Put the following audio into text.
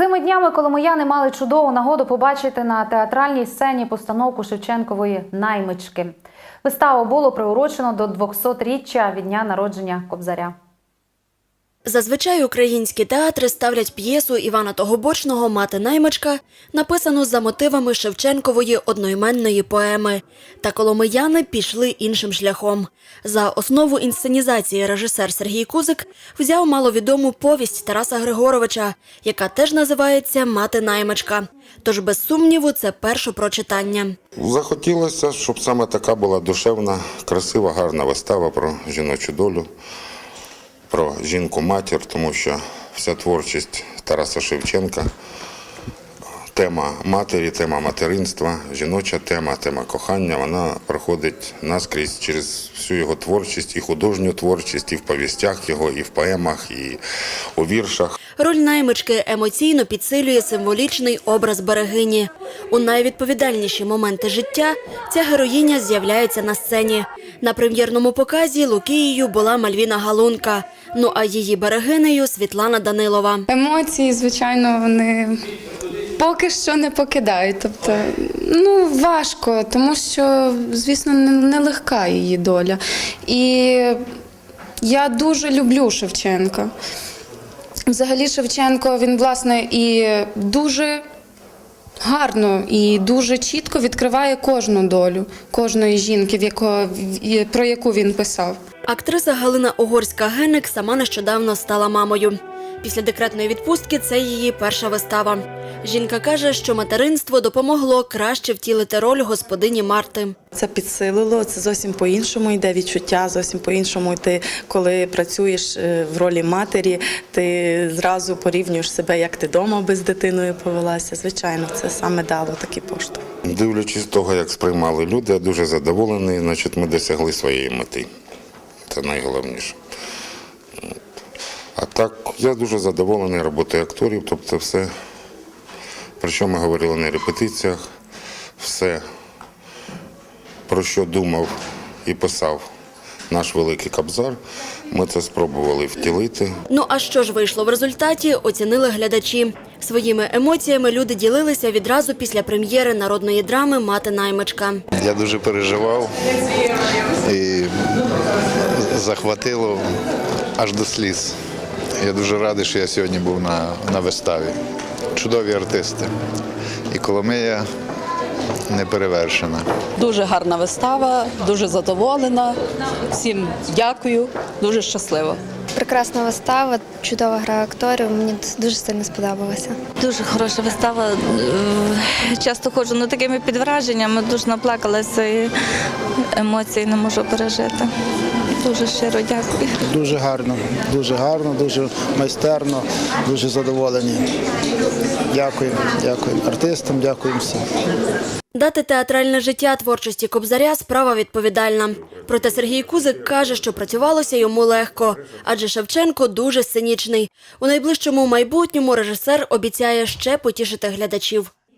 Цими днями коломияни мали чудову нагоду побачити на театральній сцені постановку Шевченкової наймички. Виставу було приурочено до 200-річчя від дня народження Кобзаря. Зазвичай українські театри ставлять п'єсу Івана Тогобочного Мати наймичка, написану за мотивами Шевченкової одноіменної поеми. Та коломияни пішли іншим шляхом. За основу інсценізації режисер Сергій Кузик взяв маловідому повість Тараса Григоровича, яка теж називається Мати наймичка. Тож, без сумніву, це перше прочитання. Захотілося, щоб саме така була душевна, красива, гарна вистава про жіночу долю, про жінку-матір, тому що вся творчість Тараса Шевченка, тема матері, тема материнства, жіноча тема, тема кохання, вона проходить наскрізь через всю його творчість, і художню творчість, і в повістях його, і в поемах, і у віршах. Роль наймички емоційно підсилює символічний образ берегині. У найвідповідальніші моменти життя ця героїня з'являється на сцені. На прем'єрному показі Лукією була Мальвіна Галунка. Ну а її берегинею Світлана Данилова. Емоції, звичайно, вони поки що не покидають. Тобто, ну важко, тому що, звісно, не- нелегка її доля. І я дуже люблю Шевченка. Взагалі, Шевченко він, власне, і дуже гарно і дуже чітко відкриває кожну долю кожної жінки, про яку він писав. Актриса Галина Огорська-Генник сама нещодавно стала мамою. Після декретної відпустки це її перша вистава. Жінка каже, що материнство допомогло краще втілити роль господині Марти. Це підсилило, це зовсім по-іншому йде відчуття, зовсім по-іншому. Ти, коли працюєш е, в ролі матері, ти зразу порівнюєш себе, як ти вдома би з дитиною повелася. Звичайно, це саме дало такий поштовх. Дивлячись того, як сприймали люди, я дуже задоволений, значить, ми досягли своєї мети. Це найголовніше. А так, я дуже задоволений роботою акторів, тобто все, про що ми говорили на репетиціях, все, про що думав і писав наш великий Кобзар, ми це спробували втілити. Ну а що ж вийшло в результаті, оцінили глядачі. Своїми емоціями люди ділилися відразу після прем'єри народної драми Мати наймичка. Я дуже переживав і захватило аж до сліз. Я дуже радий, що я сьогодні був на, на виставі. Чудові артисти. І Коломия не перевершена. Дуже гарна вистава, дуже задоволена. Всім дякую, дуже щаслива. Прекрасна вистава, чудова гра акторів. Мені дуже сильно сподобалося. Дуже хороша вистава. Е, Часто ходжу ну, такими під враженнями, дуже наплакалася і емоцій не можу пережити. Дуже щиро дякую. Дуже гарно, дуже гарно, дуже майстерно, дуже задоволені. Дякую, дякую артистам, дякую всім. Дати театральне життя творчості Кобзаря справа відповідальна. Проте Сергій Кузик каже, що працювалося йому легко, адже Шевченко дуже сценічний. У найближчому майбутньому режисер обіцяє ще потішити глядачів.